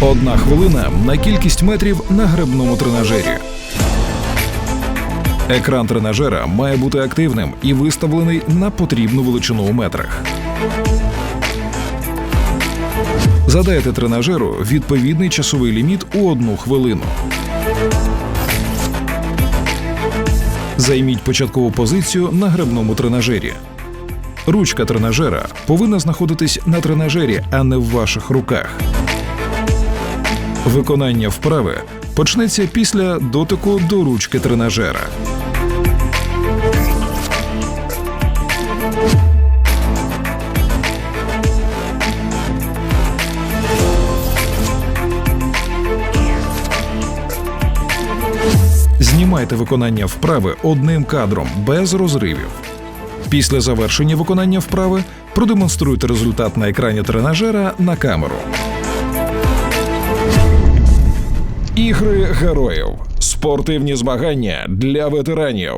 Одна хвилина на кількість метрів на гребному тренажері. Екран тренажера має бути активним і виставлений на потрібну величину у метрах. Задайте тренажеру відповідний часовий ліміт у одну хвилину. Займіть початкову позицію на гребному тренажері. Ручка тренажера повинна знаходитись на тренажері, а не в ваших руках. Виконання вправи почнеться після дотику до ручки тренажера. Знімайте виконання вправи одним кадром без розривів. Після завершення виконання вправи продемонструйте результат на екрані тренажера на камеру. Ігри героїв, спортивні змагання для ветеранів.